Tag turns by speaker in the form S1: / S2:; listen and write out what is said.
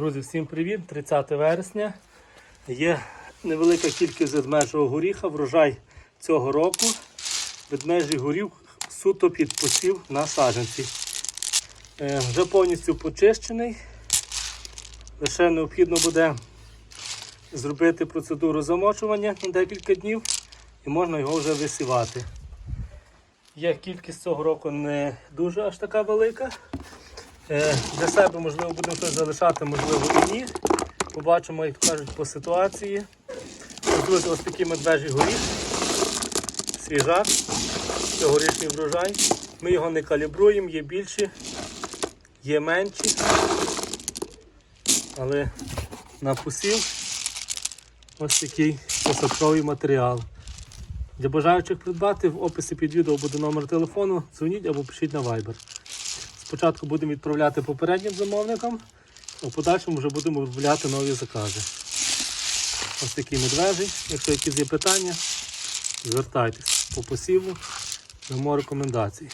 S1: Друзі, всім привіт! 30 вересня. Є невелика кількість ведмежого горіха, врожай цього року. Ведмежий горіх суто під посів на саджанці. Е, Вже повністю почищений. Лише необхідно буде зробити процедуру замочування на декілька днів і можна його вже висівати. Є кількість цього року не дуже аж така велика. Е, Для себе, можливо, будемо щось залишати, можливо, і ні. Побачимо, як кажуть, по ситуації. Ось, ось такий медвежий горіх. Свіжак. Це врожай. Ми його не калібруємо, є більші, є менші. Але на посів ось такий посадковий матеріал. Для бажаючих придбати в описі під відео буде номер телефону. Дзвоніть або пишіть на Viber. Спочатку будемо відправляти попереднім замовникам, а в подальшому вже будемо відправляти нові закази. Ось такі медвежі. Якщо якісь є питання, звертайтесь по посіву, дамо рекомендації.